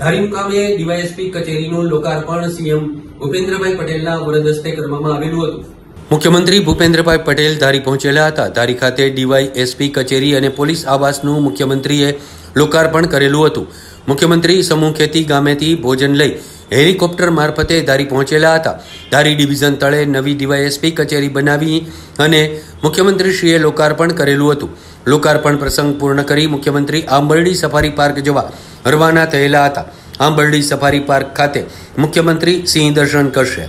ધારી મુકામે ડીવાયએસપી કચેરીનું લોકાર્પણ સીએમ ભૂપેન્દ્રભાઈ પટેલના વરદ હસ્તે કરવામાં આવેલું હતું. મુખ્યમંત્રી ભૂપેન્દ્રભાઈ પટેલ ધારી પહોંચેલા હતા. ધારી ખાતે ડીવાયએસપી કચેરી અને પોલીસ આવાસનું મુખ્યમંત્રીએ લોકાર્પણ કરેલું હતું. મુખ્યમંત્રી સમૂહ ખેતી ગામેથી ભોજન લઈ હેલિકોપ્ટર મારફતે ધારી પહોંચેલા હતા. ધારી ડિવિઝન તળે નવી ડીવાયએસપી કચેરી બનાવી અને મુખ્યમંત્રીશ્રીએ લોકાર્પણ કરેલું હતું. લોકાર્પણ પ્રસંગ પૂર્ણ કરી મુખ્યમંત્રી આંબરડી સફારી પાર્ક જવા રવાના થયેલા હતા. આંબરડી સફારી પાર્ક ખાતે મુખ્યમંત્રી સિંહ દર્શન કરશે.